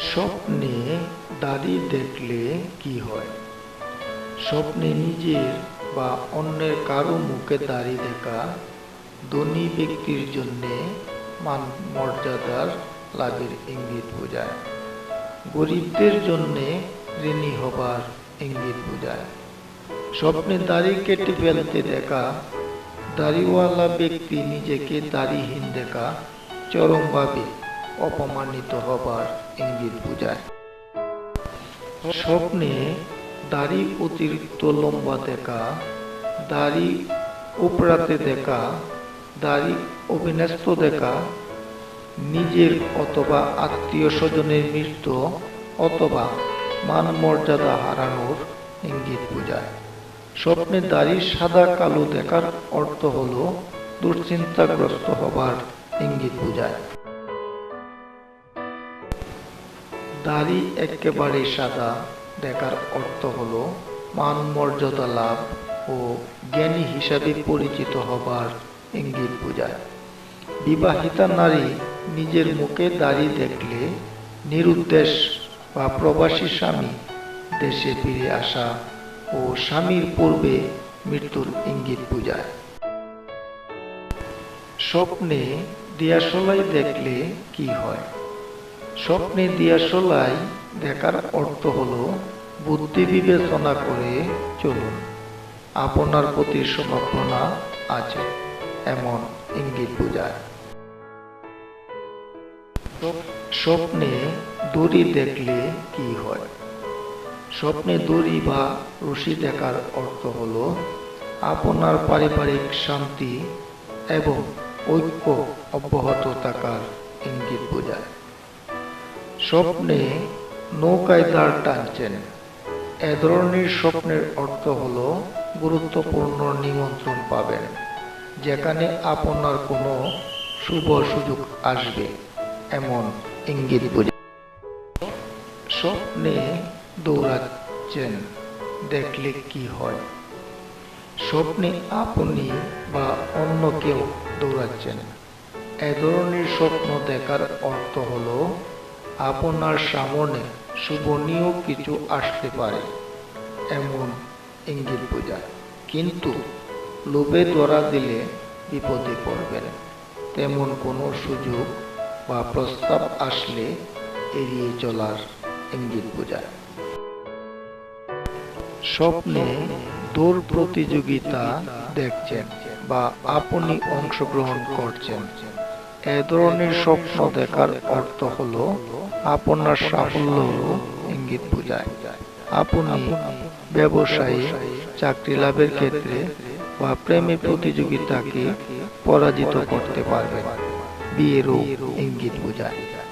স্বপ্নে দাড়ি দেখলে কি হয়? স্বপ্নে নিজের বা অন্যের কারও মুখে দাড়ি দেখা ধনী ব্যক্তির জন্যে মান মর্যাদার লাভের ইঙ্গিত বোঝায়। গরিবদের জন্যে ঋণী হবার ইঙ্গিত বোঝায়। স্বপ্নে দাড়ি কেটে ফেলতে দেখা দাড়িওয়ালা ব্যক্তি নিজেকে দাড়িহীন দেখা চরমভাবে অপমানিত হবার ইঙ্গিত বোঝায় স্বপ্নে দাড়ি অতিরিক্ত লম্বা দেখা, দাড়ি উপরাতে দেখা, দাড়ি অবিন্যস্ত দেখা, নিজের অথবা আত্মীয় স্বজনের মৃত্যু অথবা মান মর্যাদা হারানোর ইঙ্গিত বোঝায় স্বপ্নে দাড়ি সাদা কালো দেখার অর্থ হলো দুশ্চিন্তাগ্রস্ত হবার ইঙ্গিত বোঝায় দাড়ি একেবারে সাদা। দেখার অর্থ হলো মান মর্যাদা লাভ ও জ্ঞানী হিসাবে পরিচিত হবার ইঙ্গিত বোঝায়। বিবাহিতা নারী নিজের মুখে দাড়ি দেখলে নিরুদ্দেশ বা প্রবাসী স্বামী দেশে ফিরে আসা ও স্বামীর পূর্বে মৃত্যুর ইঙ্গিত বোঝায়। স্বপ্নে দিয়াশলাই দেখলে কি হয়? স্বপ্নে দিয়াশলাই দেখার অর্থ হলো বুদ্ধি বিবেচনা করে চলুন। আপনার প্রতি সম্ভাবনা আছে, এমন ইঙ্গিত বোঝায়। স্বপ্নে দড়ি দেখলে কি হয়? স্বপ্নে দড়ি বা রশি দেখার অর্থ হল আপনার পারিবারিক শান্তি এবং ঐক্য অব্যাহত থাকার ইঙ্গিত বোঝায়। স্বপ্নে নৌকায় দাঁড় টানছেন। এ ধরনের স্বপ্নের অর্থ হলো গুরুত্বপূর্ণ নিমন্ত্রণ পাবেন, যেখানে আপনার কোনো শুভ সুযোগ আসবে, এমন ইঙ্গিত বোঝায় স্বপ্নে দৌড়াচ্ছেন, দেখলে কি হয়? স্বপ্নে আপনি বা অন্য কেউ দৌড়াচ্ছেন। এ ধরনের স্বপ্ন দেখার অর্থ হলো আপনার সামনে শুভনীয় কিছু আসতে পারে। এমন ইঙ্গিত বোঝায়। কিন্তু লোভে ধরা দিলে বিপদে পড়বেন। তেমন কোনো সুযোগ বা প্রস্তাব আসলে এড়িয়ে চলার ইঙ্গিত বোঝায়। স্বপ্নে দৌড় প্রতিযোগিতা দেখছেন বা আপনি অংশগ্রহণ করছেন। এ ধরনের স্বপ্ন দেখার অর্থ হলো আপনার সাফল্য ইঙ্গিত বোঝায়। আপনি ব্যবসায়ী, চাকরি লাভের ক্ষেত্রে বা প্রেমে প্রতিযোগিতাকে পরাজিত করতে পারবেন। বিয়েরও ইঙ্গিত বোঝায়।